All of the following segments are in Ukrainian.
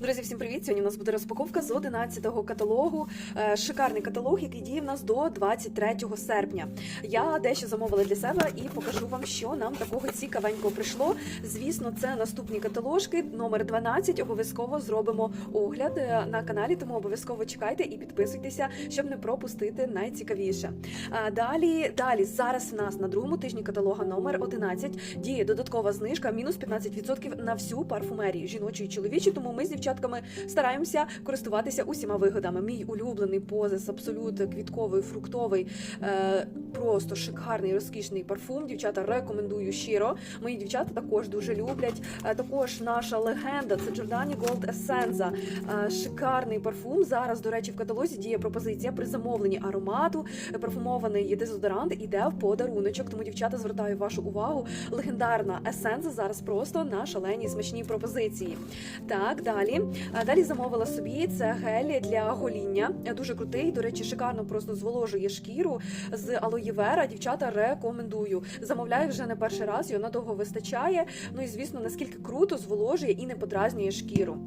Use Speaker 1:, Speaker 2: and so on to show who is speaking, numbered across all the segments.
Speaker 1: Друзі, всім привіт! Сьогодні у нас буде розпаковка з 11-го каталогу. Е, Шикарний каталог, який діє в нас до 23 серпня. Я дещо замовила для себе і покажу вам, що нам такого цікавенького прийшло. Звісно, це наступні каталожки, номер 12. Обов'язково зробимо огляд е, на каналі, тому обов'язково чекайте і підписуйтеся, щоб не пропустити найцікавіше. А Далі, далі, зараз в нас на другому тижні каталога номер 11 діє додаткова знижка мінус 15% на всю парфумерію жіночу і чоловічу. Тому ми з дівчатками стараємося користуватися усіма вигодами. Мій улюблений позис, абсолют квітковий, фруктовий, е, просто шикарний, розкішний парфум. Дівчата рекомендую щиро. Мої дівчата також дуже люблять. Е, також наша легенда це Giordani Gold Essenza. Е, шикарний парфум. Зараз, до речі, в каталозі діє пропозиція при замовленні аромату. Парфумований дезодорант іде в подаруночок. Тому дівчата звертаю вашу увагу. Легендарна есенза зараз просто на шаленій смачній пропозиції. Так, далі. Далі замовила собі це гель для гоління. Дуже крутий. До речі, шикарно просто зволожує шкіру з алоєвера. Дівчата рекомендую. Замовляю вже не перший раз, його надовго вистачає. Ну і звісно, наскільки круто зволожує і не подразнює шкіру.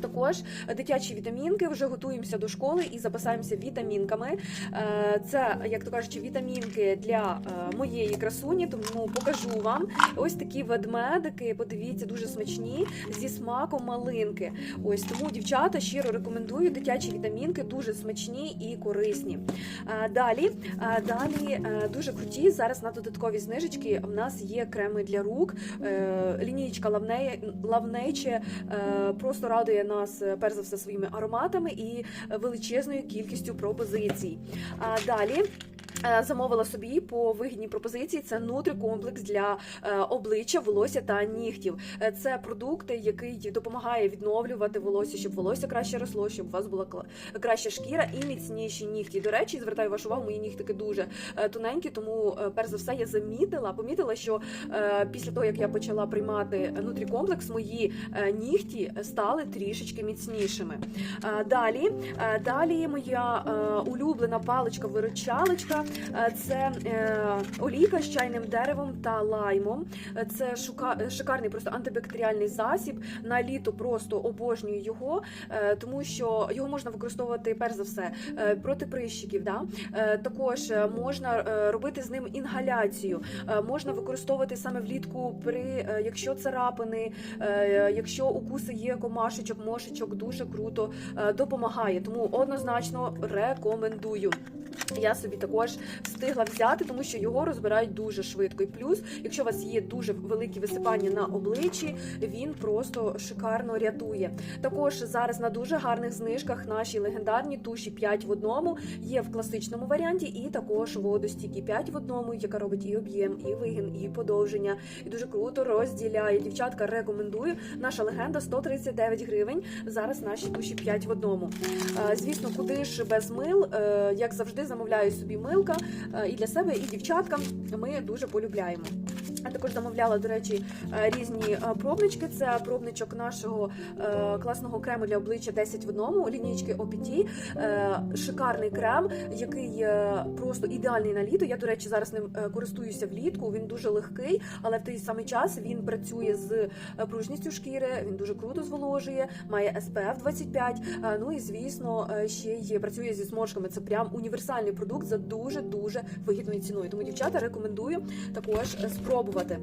Speaker 1: Також дитячі вітамінки вже готуємося до школи і запасаємося вітамінками. Е, Це, як то кажучи, вітамінки для е, моєї красуні, тому покажу вам ось такі ведмедики. Подивіться, дуже смачні зі смаком малинки. Ось тому дівчата щиро рекомендую дитячі вітамінки, дуже смачні і корисні. Е, Далі, далі дуже круті. Зараз на додаткові знижечки в нас є креми для рук. Лінійка лавнече просто радує нас е, перш за все своїми ароматами і величезною кількістю пропозицій. Далі. Е, Замовила собі по вигідній пропозиції. Це нутрикомплекс для е, обличчя, волосся та нігтів. Е, Це продукт, який допомагає відновлювати волосся, щоб волосся краще росло, щоб у вас була краща шкіра і міцніші нігті. До речі, звертаю вашу увагу, мої нігтики дуже тоненькі, тому перш за все я замітила, помітила, що після того як я почала приймати нутрікомплекс, мої нігті стали трішечки міцнішими. Далі, далі моя улюблена паличка-виручалочка е, це е, олійка з чайним деревом та лаймом. Е, Це шикарний просто антибактеріальний засіб. На літо просто обожнюю його, тому що його можна використовувати перш за все проти прищиків. Да? Також можна робити з ним інгаляцію, можна використовувати саме влітку при якщо царапини, якщо укуси є комашечок, мошечок, дуже круто допомагає. Тому однозначно рекомендую. Я собі також встигла взяти, тому що його розбирають дуже швидко. І плюс, якщо у вас є дуже великі висипання на обличчі, він просто шикарно рятує. Також зараз на дуже гарних знижках наші легендарні туші 5 в одному є в класичному варіанті, і також водостійкі 5 в одному, яка робить і об'єм, і вигін, і подовження. І дуже круто розділяє. Дівчатка рекомендую. Наша легенда 139 гривень. Зараз наші туші 5 в одному. Е, Звісно, куди ж без мил, Е, як завжди, замовляю собі милка е, і для себе, і дівчаткам. Ми дуже полюбляємо. Я також замовляла, до речі, е, різні е, пробнички. Це пробничок нашого е, класного крему для обличчя 10 в одному, лінійки OPT. Шикарний крем, який просто ідеальний на літо. Я, до речі, зараз ним користуюся влітку. Він дуже легкий, але в той самий час він працює з пружністю шкіри. Він дуже круто зволожує, має SPF 25. е, Ну і звісно, ще й працює зі зморшками. Це прям універсальний продукт за дуже дуже вигідною ціною. Тому дівчата рекомендую також е, спробувати.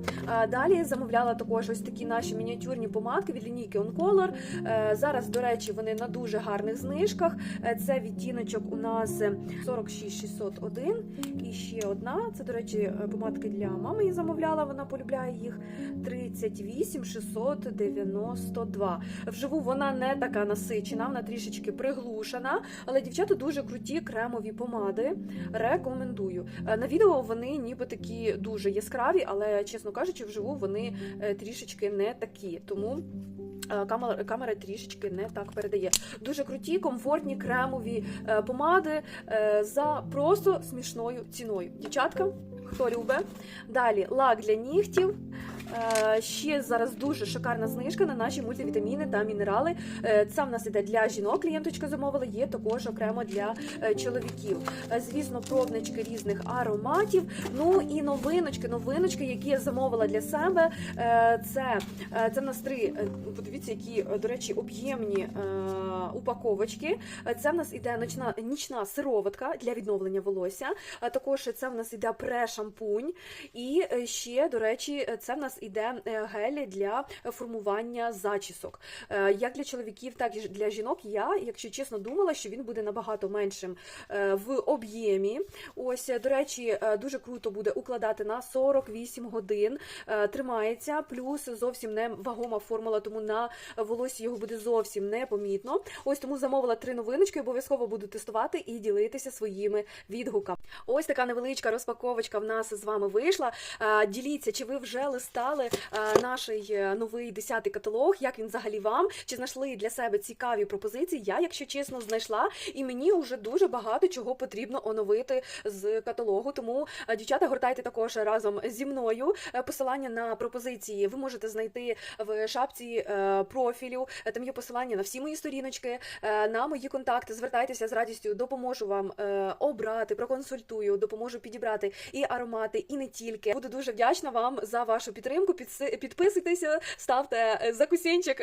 Speaker 1: Далі замовляла також ось такі наші мініатюрні помадки від лінійки On Color. Е, Зараз, до речі, вони на дуже гарних знижках. Е, Це відтіночок у нас 46601 і ще одна. Це, до речі, е, помадки для мами я замовляла. Вона полюбляє їх 38692. Вживу вона не така насичена, вона трішечки приглушена, але дівчата дуже круті кремові помади. Рекомендую. На відео вони ніби такі дуже яскраві, але чесно кажучи, вживу вони е, трішечки не такі. Тому. е, Камера, камера трішечки не так передає. Дуже круті, комфортні кремові е, помади е, за просто смішною ціною. Дівчатка, хто любить. Далі лак для нігтів. Е, Ще зараз дуже шикарна знижка на наші мультивітаміни та мінерали. Е, Це в нас іде для жінок. Клієнточка замовила, є також окремо для е, чоловіків. Звісно, пробнички різних ароматів. Ну і новиночки, новиночки, які я замовила для себе. Це, це в нас три. Подивіться, які, до речі, об'ємні упаковочки. Це в нас іде нічна, нічна сироватка для відновлення волосся. Також це в нас іде пре-шампунь. І ще, до речі, це в нас іде е, гелі для формування зачісок. Е, Як для чоловіків, так і для жінок. Я, якщо чесно, думала, що він буде набагато меншим е, в об'ємі. Ось, до речі, дуже круто буде укладати на 48 годин. Тримається, плюс зовсім не вагома формула, тому на волосі його буде зовсім непомітно. Ось тому замовила три новиночки. Обов'язково буду тестувати і ділитися своїми відгуками. Ось така невеличка розпаковочка в нас з вами вийшла. Діліться, чи ви вже листали е, наш е, новий 10-й каталог, як він взагалі вам? Чи знайшли для себе цікаві пропозиції? Я, якщо чесно, знайшла, і мені вже дуже багато чого потрібно оновити з каталогу. Тому, е, дівчата, гортайте також разом зі мною. Посилання на пропозиції ви можете знайти в шапці профілю. Там є посилання на всі мої сторіночки, на мої контакти. Звертайтеся з радістю, допоможу вам обрати, проконсультую, допоможу підібрати і аромати, і не тільки. Буду дуже вдячна вам за вашу підтримку. Підси- Підписуйтеся, ставте е, закусінчик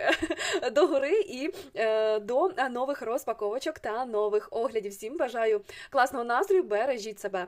Speaker 1: до гори і е, до нових розпаковочок та нових оглядів. Всім бажаю класного настрою, бережіть себе.